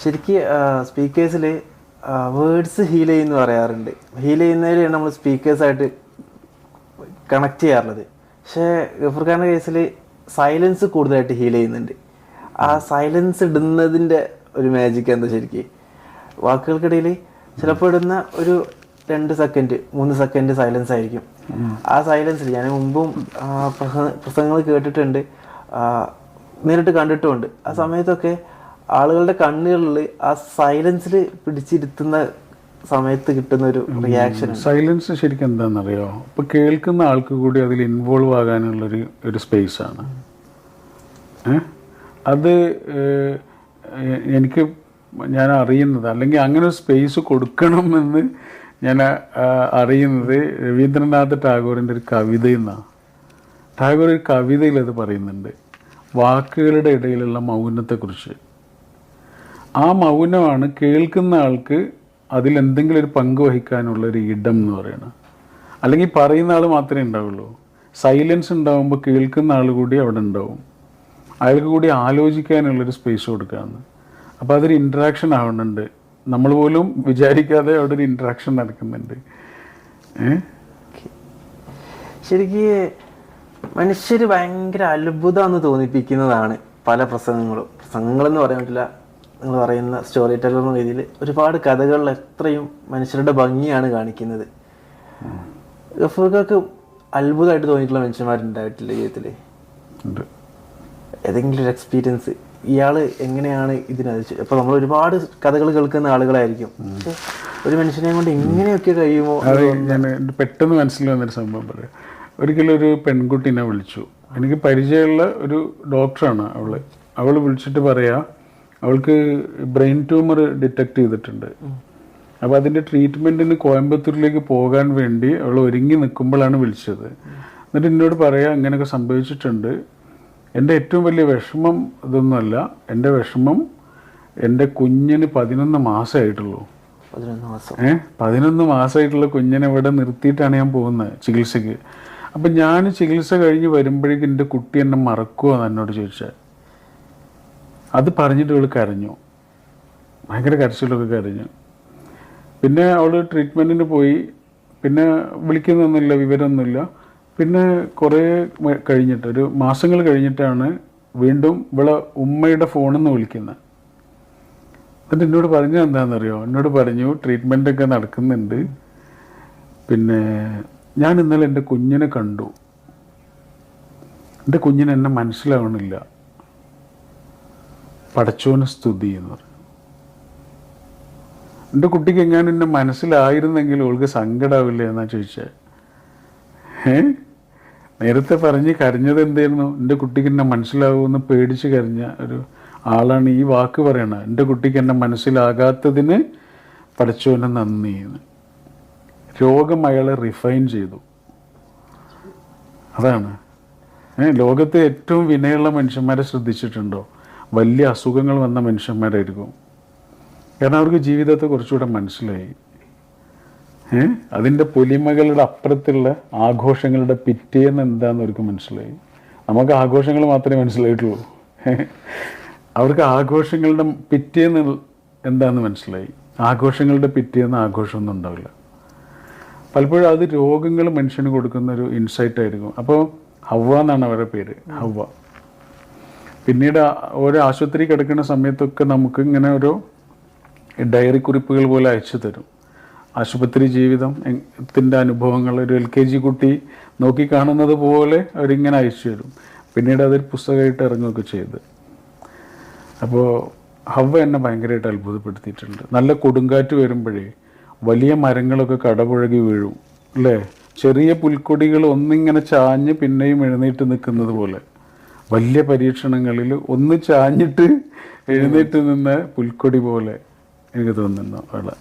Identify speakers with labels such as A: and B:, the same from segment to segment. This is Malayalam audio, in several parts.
A: ശരിക്ക് സ്പീക്കേഴ്സിൽ വേർഡ്സ് ഹീൽ ചെയ്യുന്നു പറയാറുണ്ട്. ഹീൽ ചെയ്യുന്നതിലാണ് നമ്മൾ സ്പീക്കേഴ്സായിട്ട് കണക്ട് ചെയ്യാറുള്ളത്. പക്ഷേ ഗഫർഖാന്റെ കേസിൽ സൈലൻസ് കൂടുതലായിട്ട് ഹീൽ ചെയ്യുന്നുണ്ട്. ആ സൈലൻസ് ഇടുന്നതിന്റെ ഒരു മാജിക് എന്താ ശരിക്ക്? വാക്കുകൾക്കിടയിൽ ചിലപ്പോൾ ഇടുന്ന ഒരു രണ്ട് സെക്കൻഡ് മൂന്ന് സെക്കൻഡ് സൈലൻസ് ആയിരിക്കും. ആ സൈലൻസിൽ ഞാൻ മുമ്പും പ്രസംഗങ്ങൾ കേട്ടിട്ടുണ്ട്. നേരിട്ട് കണ്ടിട്ടുമുണ്ട്. ആ സമയത്തൊക്കെ ആളുകളുടെ കണ്ണുകളിൽ ആ സൈലൻസിൽ പിടിച്ചിരുത്തുന്ന സമയത്ത് കിട്ടുന്ന ഒരു റിയാക്ഷൻ
B: സൈലൻസ് ശരിക്കും എന്താണെന്നറിയോ? ഇപ്പൊ കേൾക്കുന്ന ആൾക്ക് കൂടി അതിൽ ഇൻവോൾവ് ആകാനുള്ളൊരു ഒരു സ്പേസ് ആണ്. അത് എനിക്ക് ഞാൻ അറിയുന്നത് അല്ലെങ്കിൽ അങ്ങനെ ഒരു സ്പേസ് കൊടുക്കണമെന്ന് ഞാൻ അറിയുന്നത് രവീന്ദ്രനാഥ് ടാഗോറിന്റെ ഒരു കവിതയിൽ നിന്നാണ് ടാഗോർ ഒരു കവിതയിൽ അത് പറയുന്നുണ്ട്. വാക്കുകളുടെ ഇടയിലുള്ള മൗനത്തെക്കുറിച്ച്. ആ മൗനമാണ് കേൾക്കുന്ന ആൾക്ക് അതിലെന്തെങ്കിലും ഒരു പങ്ക് വഹിക്കാനുള്ള ഒരു ഇടം എന്ന് പറയുന്നത് അല്ലെങ്കിൽ പറയുന്ന ആൾ മാത്രമേ ഉണ്ടാവുള്ളൂ. സൈലൻസ് ഉണ്ടാവുമ്പോൾ കേൾക്കുന്ന ആൾ കൂടി അവിടെ ഉണ്ടാവും. അയാൾക്ക് കൂടി ആലോചിക്കാനുള്ളൊരു സ്പേസ് കൊടുക്കുകയാണ് അപ്പോൾ അതൊരു ഇൻട്രാക്ഷൻ ആവുന്നുണ്ട് നമ്മൾ പോലും വിചാരിക്കാതെ അവിടെ ഒരു ഇൻട്രാക്ഷൻ നടക്കുന്നുണ്ട്.
A: ശരിക്ക് മനുഷ്യർ ഭയങ്കര അത്ഭുതമെന്ന് തോന്നിപ്പിക്കുന്നതാണ് പല പ്രസംഗങ്ങളും. പ്രസംഗങ്ങളെന്ന് പറയാൻ പറ്റില്ല നിങ്ങൾ പറയുന്ന സ്റ്റോറി ടെല്ലർ എന്ന രീതിയിൽ ഒരുപാട് കഥകളിൽ എത്രയും മനുഷ്യരുടെ ഭംഗിയാണ് കാണിക്കുന്നത്. ഗഫൂർക്കൊക്കെ അത്ഭുതമായിട്ട് തോന്നിയിട്ടുള്ള മനുഷ്യന്മാരുണ്ടായിട്ടില്ല ജീവിതത്തിൽ ഏതെങ്കിലും ഒരു എക്സ്പീരിയൻസ് ഇയാൾ എങ്ങനെയാണ് ഇതിനത് അപ്പോൾ നമ്മൾ ഒരുപാട് കഥകൾ കേൾക്കുന്ന ആളുകളായിരിക്കും. ഒരു മനുഷ്യനെ കൊണ്ട് ഇങ്ങനെയൊക്കെ കഴിയുമോ
B: അത് ഞാൻ പെട്ടെന്ന് മനസ്സിൽ വന്നൊരു സംഭവം പറയാം. ഒരിക്കലും ഒരു പെൺകുട്ടീനെ വിളിച്ചു. എനിക്ക് പരിചയമുള്ള ഒരു ഡോക്ടറാണ് അവൾ. അവൾ വിളിച്ചിട്ട് പറയാ അവൾക്ക് ബ്രെയിൻ ട്യൂമർ ഡിറ്റക്ട് ചെയ്തിട്ടുണ്ട്. അപ്പോൾ അതിന്റെ ട്രീറ്റ്മെന്റിന് കോയമ്പത്തൂരിലേക്ക് പോകാൻ വേണ്ടി അവൾ ഒരുങ്ങി നിൽക്കുമ്പോഴാണ് വിളിച്ചത്. എന്നിട്ട് എന്നോട് പറയാ ഇങ്ങനെയൊക്കെ സംഭവിച്ചിട്ടുണ്ട്. എന്റെ ഏറ്റവും വലിയ വിഷമം ഇതൊന്നുമല്ല. എന്റെ വിഷമം എന്റെ കുഞ്ഞിന് പതിനൊന്ന് മാസമായിട്ടുള്ളൂ. ഏഹ് പതിനൊന്ന് മാസമായിട്ടുള്ള കുഞ്ഞിനെ ഇവിടെ നിർത്തിയിട്ടാണ് ഞാൻ പോകുന്നത് ചികിത്സയ്ക്ക്. അപ്പം ഞാൻ ചികിത്സ കഴിഞ്ഞ് വരുമ്പോഴേക്കും എന്റെ കുട്ടി എന്നെ മറക്കുമോ എന്ന് എന്നോട് ചോദിച്ചത്. അത് പറഞ്ഞിട്ട് അവൾ കരഞ്ഞു. ഭയങ്കര കരച്ചിലൊക്കെ കരഞ്ഞു. പിന്നെ അവൾ ട്രീറ്റ്മെന്റിന് പോയി. പിന്നെ വിളിക്കുന്നൊന്നുമില്ല വിവരമൊന്നുമില്ല. പിന്നെ കുറേ കഴിഞ്ഞിട്ട് ഒരു മാസങ്ങൾ കഴിഞ്ഞിട്ടാണ് വീണ്ടും ഇവളെ ഉമ്മയുടെ ഫോണിൽ നിന്ന് വിളിക്കുന്നത് എന്നിട്ട് എന്നോട് പറഞ്ഞത് എന്താണെന്നറിയോ? എന്നോട് പറഞ്ഞു ട്രീറ്റ്മെന്റൊക്കെ നടക്കുന്നുണ്ട്. പിന്നെ ഞാൻ ഇന്നലെ എന്റെ കുഞ്ഞിനെ കണ്ടു. എന്റെ കുഞ്ഞിന് എന്നെ മനസ്സിലാവണില്ല. പടച്ചോന് സ്തുതി എന്ന് പറഞ്ഞു എന്റെ കുട്ടിക്ക് എങ്ങാനും എന്നെ മനസ്സിലായിരുന്നെങ്കിൽ അവൾക്ക് സങ്കടമാവില്ല എന്നാ ചോദിച്ചേ. ഏ നേരത്തെ പറഞ്ഞ് കരഞ്ഞത് എന്തായിരുന്നു എന്റെ കുട്ടിക്ക് എന്നെ മനസ്സിലാവുമെന്ന് പേടിച്ച് കരഞ്ഞ ഒരു ആളാണ് ഈ വാക്ക് പറയണത്. എന്റെ കുട്ടിക്ക് എന്നെ മനസ്സിലാകാത്തതിന് പഠിച്ചവന് നന്ദി എന്ന്. രോഗം അയാളെ റിഫൈൻ ചെയ്തു. അതാണ്. ലോകത്തെ ഏറ്റവും വിനയുള്ള മനുഷ്യന്മാരെ ശ്രദ്ധിച്ചിട്ടുണ്ടോ? വലിയ അസുഖങ്ങൾ വന്ന മനുഷ്യന്മാരായിരിക്കും. കാരണം അവർക്ക് ജീവിതത്തെ കുറച്ചുകൂടെ മനസ്സിലായി. അതിന്റെ പൊലിമകളുടെ അപ്പുറത്തുള്ള ആഘോഷങ്ങളുടെ പിറ്റേന്ന് എന്താന്ന് അവർക്ക് മനസ്സിലായി. നമുക്ക് ആഘോഷങ്ങൾ മാത്രമേ മനസ്സിലായിട്ടുള്ളൂ? അവർക്ക് ആഘോഷങ്ങളുടെ പിറ്റേന്ന് എന്താണെന്ന് മനസ്സിലായി. ആഘോഷങ്ങളുടെ പിറ്റേന്ന് ആഘോഷമൊന്നും ഉണ്ടാവില്ല. പലപ്പോഴും അത് രോഗങ്ങൾ മനുഷ്യന് കൊടുക്കുന്ന ഒരു ഇൻസൈറ്റ് ആയിരിക്കും. അപ്പോൾ ഹവ്വ എന്നാണ് അവരുടെ പേര്. ഹവ്വ. പിന്നീട് ഒരു ആശുപത്രി കിടക്കുന്ന സമയത്തൊക്കെ നമുക്ക് ഇങ്ങനെ ഒരു ഡയറി കുറിപ്പുകൾ പോലെ അയച്ചു തരും. ആശുപത്രി ജീവിതം ത്തിന്റെ അനുഭവങ്ങൾ ഒരു എൽ കെ ജി കുട്ടി നോക്കി കാണുന്നത് പോലെ അവരിങ്ങനെ അയച്ചു തരും. പിന്നീട് അതൊരു പുസ്തകമായിട്ട് ഇറങ്ങുകയൊക്കെ ചെയ്ത്. അപ്പോൾ ഹവ എന്നെ ഭയങ്കരമായിട്ട് അത്ഭുതപ്പെടുത്തിയിട്ടുണ്ട്. നല്ല കൊടുങ്കാറ്റ് വരുമ്പോഴേ വലിയ മരങ്ങളൊക്കെ കടപുഴകി വീഴും അല്ലേ? ചെറിയ പുൽക്കൊടികൾ ഒന്നിങ്ങനെ ചാഞ്ഞ് പിന്നെയും എഴുന്നേറ്റ് നിൽക്കുന്നത് പോലെ. വലിയ പരീക്ഷണങ്ങളിൽ ഒന്ന് ചാഞ്ഞിട്ട് എഴുന്നേറ്റ് നിന്ന പുൽക്കൊടി പോലെ എനിക്ക് തോന്നുന്നു അവളെ.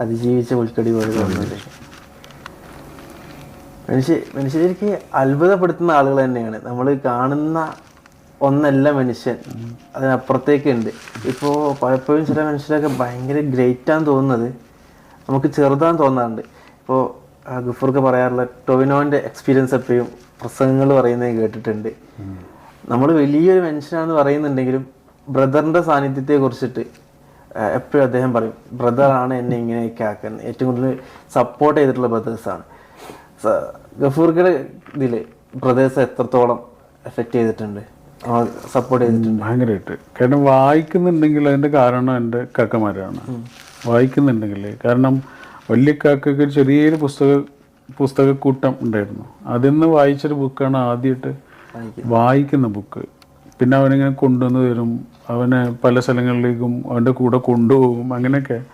A: അതിജീവിച്ച പുൽക്കൊടി പോലെ തോന്നുന്നു. മനുഷ്യ മനുഷ്യർക്ക് അത്ഭുതപ്പെടുത്തുന്ന ആളുകൾ തന്നെയാണ്. നമ്മൾ കാണുന്ന ഒന്നല്ല മനുഷ്യൻ. അതിനപ്പുറത്തേക്ക് ഉണ്ട് ഇപ്പോൾ പലപ്പോഴും ചില മനുഷ്യരൊക്കെ ഭയങ്കര ഗ്രേറ്റാന്ന് തോന്നുന്നത് നമുക്ക് ചെറുതാന്ന് തോന്നാറുണ്ട്. ഇപ്പോൾ ഗഫൂർക്ക് പറയാറുള്ള ടൊവിനോന്റെ എക്സ്പീരിയൻസ് എപ്പോഴും പ്രസംഗങ്ങൾ പറയുന്നത് കേട്ടിട്ടുണ്ട്. നമ്മൾ വലിയൊരു മനുഷ്യനാണെന്ന് പറയുന്നുണ്ടെങ്കിലും ബ്രദറിന്റെ സാന്നിധ്യത്തെ കുറിച്ചിട്ട് എപ്പോഴും അദ്ദേഹം പറയും ബ്രദറാണ് എന്നെ ഇങ്ങനെയൊക്കെ ആക്കുന്നത്. ഏറ്റവും കൂടുതൽ സപ്പോർട്ട് ചെയ്തിട്ടുള്ള ബ്രദേഴ്സാണ് ഗഫൂർക്കയുടെ ഇതിൽ ബ്രദേഴ്സ് എത്രത്തോളം എഫക്റ്റ് ചെയ്തിട്ടുണ്ട്? സപ്പോർട്ട് ചെയ്തിട്ടുണ്ട്.
B: ഭയങ്കരമായിട്ട് കാരണം വായിക്കുന്നുണ്ടെങ്കിൽ അതിന്റെ കാരണം എന്റെ കാക്കമാരാണ്. വായിക്കുന്നുണ്ടെങ്കിൽ കാരണം വലിയ കാക്കയ്ക്ക് ചെറിയൊരു പുസ്തക പുസ്തകക്കൂട്ടം ഉണ്ടായിരുന്നു. അതിൽ നിന്ന് വായിച്ചൊരു ബുക്കാണ് ആദ്യമായിട്ട് വായിക്കുന്ന. ബുക്ക്. പിന്നെ അവനിങ്ങനെ കൊണ്ടുവന്ന് തരും. അവനെ പല സ്ഥലങ്ങളിലേക്കും അവന്റെ കൂടെ കൊണ്ടുപോകും. അങ്ങനെയൊക്കെ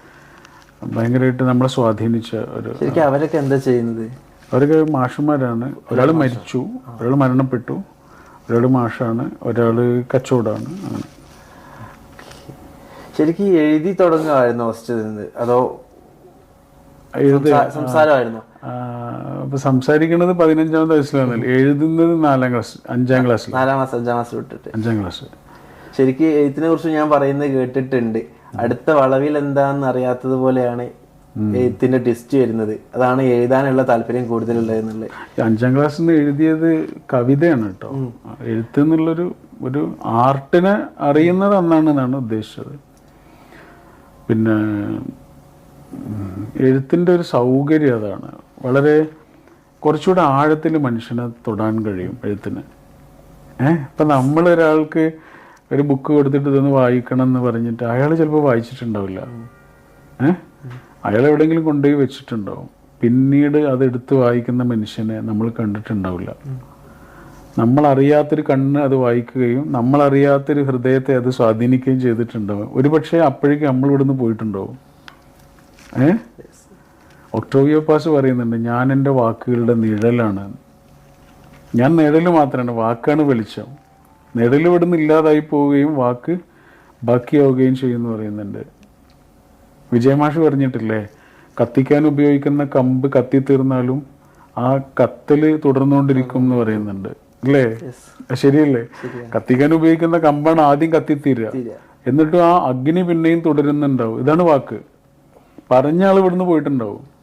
B: ഭയങ്കരമായിട്ട് നമ്മളെ സ്വാധീനിച്ച ഒരു
A: ശരിക്കും അവരൊക്കെ എന്താ ചെയ്യുന്നത്?
B: അവരൊക്കെ മാഷന്മാരാണ്. ഒരാൾ മരിച്ചു. ഒരാൾ മരണപ്പെട്ടു. ഒരാൾ മാഷാണ്. ഒരാൾ കച്ചവടമാണ്. അങ്ങനെ.
A: ശരിക്കും എഴുതി തുടങ്ങുമായിരുന്നു ഹോസ്റ്റലിൽ നിന്ന് അതോ സംസാരമായിരുന്നു?
B: അപ്പൊ സംസാരിക്കുന്നത് പതിനഞ്ചാമത്തെ വയസ്സിലാണ് എഴുതുന്നത് നാലാം ക്ലാസ് അഞ്ചാം ക്ലാസ്
A: നാലാം ക്ലാസ് അഞ്ചാം ക്ലാസ് വിട്ടിട്ട്.
B: അഞ്ചാം ക്ലാസ്.
A: ശരിക്ക് എഴുത്തിനെ കുറിച്ച് ഞാൻ പറയുന്നത് കേട്ടിട്ടുണ്ട്. അടുത്ത വളവിൽ എന്താന്ന് അറിയാത്തത് പോലെയാണ് എഴുത്തിന്റെ ടെസ്റ്റ് വരുന്നത്. അതാണ് എഴുതാനുള്ള താല്പര്യം കൂടുതലുള്ളത് എന്നുള്ളത്.
B: അഞ്ചാം ക്ലാസ്സിൽ നിന്ന് എഴുതിയത് കവിതയാണ് കേട്ടോ. എഴുത്ത് എന്നുള്ളൊരു ഒരു ആർട്ടിനെ അറിയുന്നത് അന്നാണ് എന്നാണ് ഉദ്ദേശിച്ചത്. പിന്നെ എഴുത്തിന്റെ ഒരു സൗകര്യം അതാണ്. വളരെ കുറച്ചുകൂടെ ആഴത്തിൽ മനുഷ്യനെ തൊടാൻ കഴിയും എഴുത്തിന്. ഏഹ് ഇപ്പം നമ്മളൊരാൾക്ക് ഒരു ബുക്ക് കൊടുത്തിട്ട് ഇതൊന്ന് വായിക്കണം എന്ന് പറഞ്ഞിട്ട് അയാൾ ചിലപ്പോൾ വായിച്ചിട്ടുണ്ടാവില്ല. ഏഹ് അയാൾ എവിടെയെങ്കിലും കൊണ്ടുപോയി വെച്ചിട്ടുണ്ടാവും. പിന്നീട് അതെടുത്ത് വായിക്കുന്ന മനുഷ്യനെ നമ്മൾ കണ്ടിട്ടുണ്ടാവില്ല. നമ്മളറിയാത്തൊരു കണ്ണ് അത് വായിക്കുകയും നമ്മളറിയാത്തൊരു ഹൃദയത്തെ അത് സ്വാധീനിക്കുകയും ചെയ്തിട്ടുണ്ടാവും. ഒരുപക്ഷെ അപ്പോഴേക്കും നമ്മളിവിടുന്ന് പോയിട്ടുണ്ടാവും. ഏ? ഒക്ടോവിയോ പാസ് പറയുന്നുണ്ട് ഞാൻ എന്റെ വാക്കുകളുടെ നിഴലാണ്. ഞാൻ നിഴൽ മാത്രമാണ് വാക്കാണ് വെളിച്ചം. നിഴൽ ഇവിടുന്ന് ഇല്ലാതായി പോവുകയും വാക്ക് ബാക്കിയാവുകയും ചെയ്യുമെന്ന് പറയുന്നുണ്ട്. വിജയമാഷ് പറഞ്ഞിട്ടില്ലേ കത്തിക്കാൻ ഉപയോഗിക്കുന്ന കമ്പ് കത്തി തീർന്നാലും ആ കത്തൽ തുടർന്നുകൊണ്ടിരിക്കും എന്ന് പറയുന്നുണ്ട്. അല്ലേ? ശരിയല്ലേ? കത്തിക്കാൻ ഉപയോഗിക്കുന്ന കമ്പാണ് ആദ്യം കത്തിത്തീരുക
A: എന്നിട്ടും
B: എന്നിട്ട് ആ അഗ്നി പിന്നെയും തുടരുന്നുണ്ടാവും. ഇതാണ് വാക്ക്. പറഞ്ഞ ആൾ ഇവിടുന്ന് പോയിട്ടുണ്ടാവും.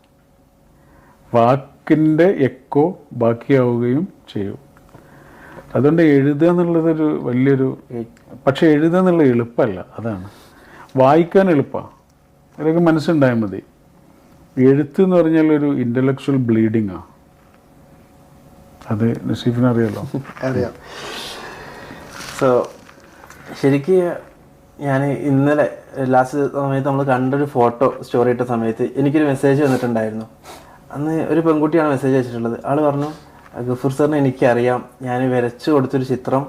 B: വാക്കിന്റെ എക്കോ ബാക്കിയാവുകയും ചെയ്യും. അതുകൊണ്ട് എഴുതുക എന്നുള്ളതൊരു വലിയൊരു പക്ഷെ എഴുതുക എന്നുള്ളത് എളുപ്പമല്ല അതാണ്. വായിക്കാൻ എളുപ്പമാണ് അതൊക്കെ മനസ്സുണ്ടായാൽ മതി. എഴുത്ത് എന്ന് പറഞ്ഞാൽ ഒരു ഇന്റലക്ച്വൽ ബ്ലീഡിങ്ങാ അത് നസീഫിന് അറിയാലോ?
A: അറിയാം. സോ ശരിക്ക് ഞാൻ ഇന്നലെ ലാസ്റ്റ് സമയത്ത് നമ്മൾ കണ്ടൊരു ഫോട്ടോ സ്റ്റോറി ഇട്ട സമയത്ത് എനിക്കൊരു മെസ്സേജ് വന്നിട്ടുണ്ടായിരുന്നു. അന്ന് ഒരു പെൺകുട്ടിയാണ് മെസ്സേജ് അയച്ചിട്ടുള്ളത്. ആൾ പറഞ്ഞു ഗഫൂർ സാറിന് എനിക്കറിയാം. ഞാൻ വരച്ചു കൊടുത്തൊരു ചിത്രം.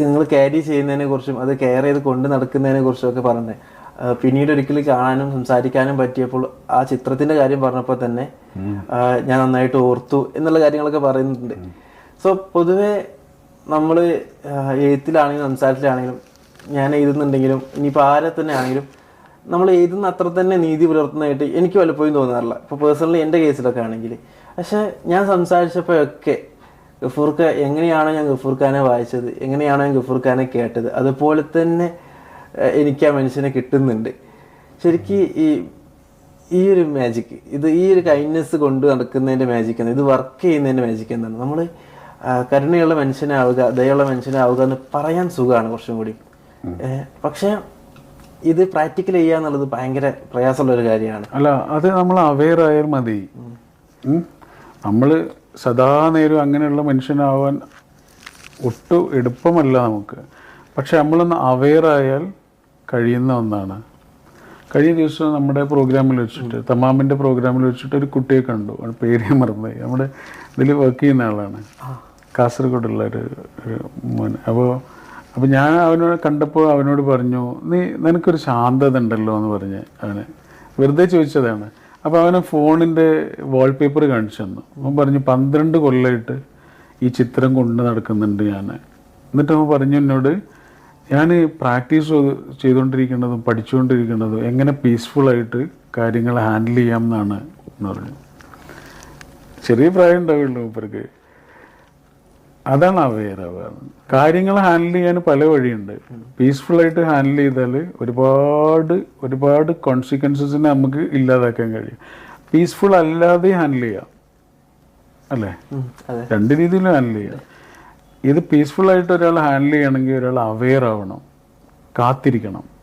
A: നിങ്ങൾ ക്യാരി ചെയ്യുന്നതിനെ കുറിച്ചും അത് കെയർ ചെയ്ത് കൊണ്ട് നടക്കുന്നതിനെ കുറിച്ചും ഒക്കെ പറഞ്ഞേ പിന്നീട് ഒരിക്കലും കാണാനും സംസാരിക്കാനും പറ്റിയപ്പോൾ ആ ചിത്രത്തിന്റെ കാര്യം പറഞ്ഞപ്പോൾ തന്നെ ഞാൻ നന്നായിട്ട് ഓർത്തു എന്നുള്ള കാര്യങ്ങളൊക്കെ പറയുന്നുണ്ട്. സോ പൊതുവെ നമ്മൾ എഴുത്തിലാണെങ്കിലും സംസാരത്തിലാണെങ്കിലും ഞാൻ എഴുതുന്നുണ്ടെങ്കിലും ഇനിയിപ്പോൾ ആരെ തന്നെ ആണെങ്കിലും നമ്മൾ എഴുതുന്ന അത്ര തന്നെ നീതി പുലർത്തുന്നതായിട്ട് എനിക്ക് പലപ്പോഴും തോന്നാറില്ല. ഇപ്പോൾ പേഴ്സണലി എന്റെ കേസിലൊക്കെ ആണെങ്കിൽ. പക്ഷെ ഞാൻ സംസാരിച്ചപ്പോഴൊക്കെ ഗഫൂർക്ക എങ്ങനെയാണോ ഞാൻ ഗഫൂർ ഖാനെ വായിച്ചത് എങ്ങനെയാണോ ഞാൻ ഗഫൂർ ഖാനെ കേട്ടത് അതുപോലെ തന്നെ എനിക്ക് ആ മനുഷ്യനെ കിട്ടുന്നുണ്ട്. ശരിക്കും ഈ ഈ ഒരു മാജിക് ഇത് ഈ ഒരു കൈൻഡ്നെസ് കൊണ്ട് നടക്കുന്നതിന്റെ മാജിക് ആണ് ഇത് വർക്ക് ചെയ്യുന്നതിന്റെ മാജിക് എന്താണ്? നമ്മൾ കരുണയുള്ള മനുഷ്യനാവുക ദയുള്ള മനുഷ്യനാവുക എന്ന് പറയാൻ സുഖമാണ് കുറച്ചും കൂടി. പക്ഷെ ഇത് പ്രാക്ടിക്കൽ ചെയ്യുക എന്നുള്ളത് ഭയങ്കര പ്രയാസമുള്ള ഒരു കാര്യമാണ്.
B: അല്ല അത് നമ്മൾ അവെയർ ആയാൽ മതി. നമ്മൾ സദാ നേരം അങ്ങനെയുള്ള മനുഷ്യനാവാൻ ഒട്ടും എളുപ്പമല്ല നമുക്ക്. പക്ഷെ നമ്മളൊന്ന് അവെയർ ആയാൽ കഴിയുന്ന ഒന്നാണ്. കഴിഞ്ഞ ദിവസം നമ്മുടെ പ്രോഗ്രാമിൽ വെച്ചിട്ട് തമാമിന്റെ പ്രോഗ്രാമിൽ വെച്ചിട്ട് ഒരു കുട്ടിയെ കണ്ടു. പേര് ഞാൻ മറന്നുപോയി. നമ്മുടെ ഇതിൽ വർക്ക് ചെയ്യുന്ന ആളാണ്. കാസർഗോഡുള്ള ഒരു ഒരു മോൻ. അപ്പോൾ അപ്പോൾ ഞാൻ അവനോട് കണ്ടപ്പോൾ അവനോട് പറഞ്ഞു നീ നിനക്കൊരു ശാന്തത ഉണ്ടല്ലോ എന്ന് പറഞ്ഞ് അവന്. വെറുതെ ചോദിച്ചതാണ്. അപ്പോൾ അവന് ഫോണിന്റെ വാൾപേപ്പർ കാണിച്ചു തന്നു. അവൻ പറഞ്ഞു പന്ത്രണ്ട് കൊല്ലമായിട്ട് ഈ ചിത്രം കൊണ്ട് നടക്കുന്നുണ്ട് ഞാൻ എന്നിട്ട് അവൻ പറഞ്ഞു എന്നോട് ഞാൻ പ്രാക്ടീസ് ചെയ്തുകൊണ്ടിരിക്കുന്നതും പഠിച്ചുകൊണ്ടിരിക്കുന്നതും എങ്ങനെ പീസ്ഫുള്ളായിട്ട് കാര്യങ്ങൾ ഹാൻഡിൽ ചെയ്യാം എന്നാണ് എന്ന് പറഞ്ഞു. ചെറിയ പ്രായം ഉണ്ടാവുള്ളൂ മൂപ്പർക്ക് അതാണ് അവെയർ ആവുക കാര്യങ്ങൾ ഹാൻഡിൽ ചെയ്യാൻ പല വഴിയുണ്ട്. പീസ്ഫുള്ളായിട്ട് ഹാൻഡിൽ ചെയ്താൽ ഒരുപാട് ഒരുപാട് കോൺസിക്വൻസസിനെ നമുക്ക് ഇല്ലാതാക്കാൻ കഴിയും. പീസ്ഫുൾ അല്ലാതെ ഹാൻഡിൽ ചെയ്യാം. അല്ലേ? രണ്ട് രീതിയിലും ഹാൻഡിൽ ചെയ്യാം. ഇത് പീസ്ഫുൾ ആയിട്ട് ഒരാൾ ഹാൻഡിൽ ചെയ്യണമെങ്കിൽ ഒരാൾ അവയർ ആവണം. കാത്തിരിക്കണം.